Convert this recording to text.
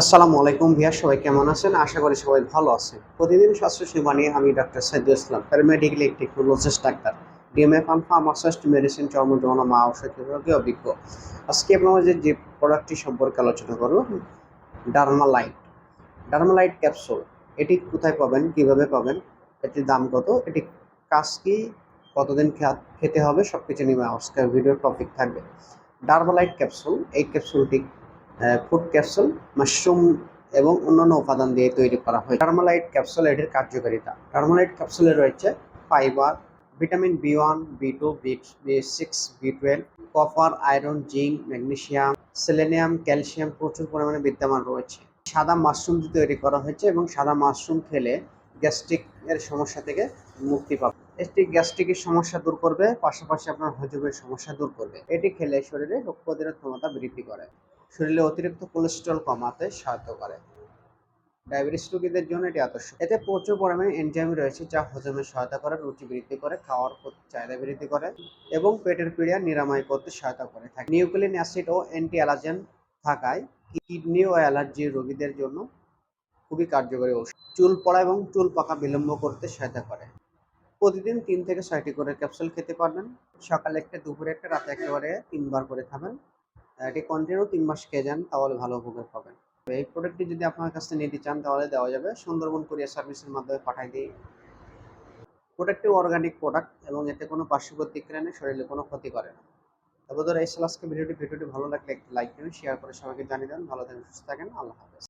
আসসালামু আলাইকুম ভিয়া সবাই কেমন আছেন? আশা করি সবাই ভালো আছেন। প্রতিদিন স্বাস্থ্য সেবা নিয়ে আমি doctor Saidul Islam paramedical technologist doctor. DMA pharm pharmacist medicine চর্মজনা মা, ঔষধ বিভাগে অভিজ্ঞ। আজকে আপনাদের যে প্রোডাক্টটি সম্পর্কে আলোচনা করব ডার্মালাইট ডার্মালাইট ক্যাপসুল এটি কোথায় পাবেন, কীভাবে পাবেন, এটির দাম কত, এটি কাজ কি, কতদিন খেতে হবে সব কিছু নিয়ে আজকের ভিডিওর টপিক থাকবে। ডার্মালাইট ক্যাপসুল এই ক্যাপসুলটি ফুড ক্যাপসুল মাশরুম এবং অন্যান্য উপাদান দিয়ে তৈরি করা হয়। টার্মালাইট ক্যাপসুল এটির কার্যকারিতা। টার্মালাইট ক্যাপসুলে রয়েছে fibre vitamin B one B two B six B twelve copper iron zinc magnesium selenium calcium প্রচুর পরিমাণে বিদ্যমান রয়েছে। সাদা মাশরুম দিয়ে তৈরি করা হয়েছে এবং সাদা মাশরুম খেলে গ্যাস্ট্রিক এর সমস্যা থেকে মুক্তি পাবে। এটি গ্যাস্ট্রিকের সমস্যা দূর করবে, পাশাপাশি আপনার হজমের সমস্যা দূর করবে। এটি খেলে শরীরে রোগ প্রতিরোধ ক্ষমতা বৃদ্ধি করে। শরীরে অতিরিক্ত কোলেস্ট্রল কমাতে সহায়তা করে। ডায়াবেটিস রোগীদের জন্য এটি আদর্শ। এতে প্রচুর পরিমাণে এনজাইম রয়েছে যা হজমে সহায়তা করে, রুচি বৃদ্ধি করে, খাওয়ার চাহিদা বৃদ্ধি করে এবং পেটের পীড়া নিরাময় করতে সহায়তা করে থাকে। নিউক্লিন অ্যাসিড ও অ্যান্টি অ্যালার্জেন থাকায় কিডনি ও অ্যালার্জি রোগীদের জন্য খুবই কার্যকরী ঔষধ। চুল পড়া এবং চুল পাকা বিলম্ব করতে সহায়তা করে। প্রতিদিন তিন থেকে ছয়টি করে ক্যাপসুল খেতে পারবেন। সকালে একটা, দুপুরে একটা, রাতে একটা করে তিনবার করে খাবেন। এটি কন্টিনিউ তিন মাস খেয়ে যান, তাহলে ভালো উপকার পাবেন। এই প্রোডাক্টটি যদি আপনার কাছে নিতে চান, তাহলে দেওয়া যাবে সুন্দরবন কুরিয়ার সার্ভিসের মাধ্যমে পাঠাই দিই। প্রোডাক্টটি অর্গানিক প্রোডাক্ট এবং এতে কোনো পার্শ্ব প্রতিক্রিয়া নেই, শরীরে কোনো ক্ষতি করে না। তবে ধরো এই আজকে ভিডিওটি। ভিডিওটি ভালো লাগলে একটি লাইক দিন শেয়ার করে সবাইকে জানিয়ে দেন। ভালো থাকেন, সুস্থ থাকেন, আল্লাহ হাফেজ।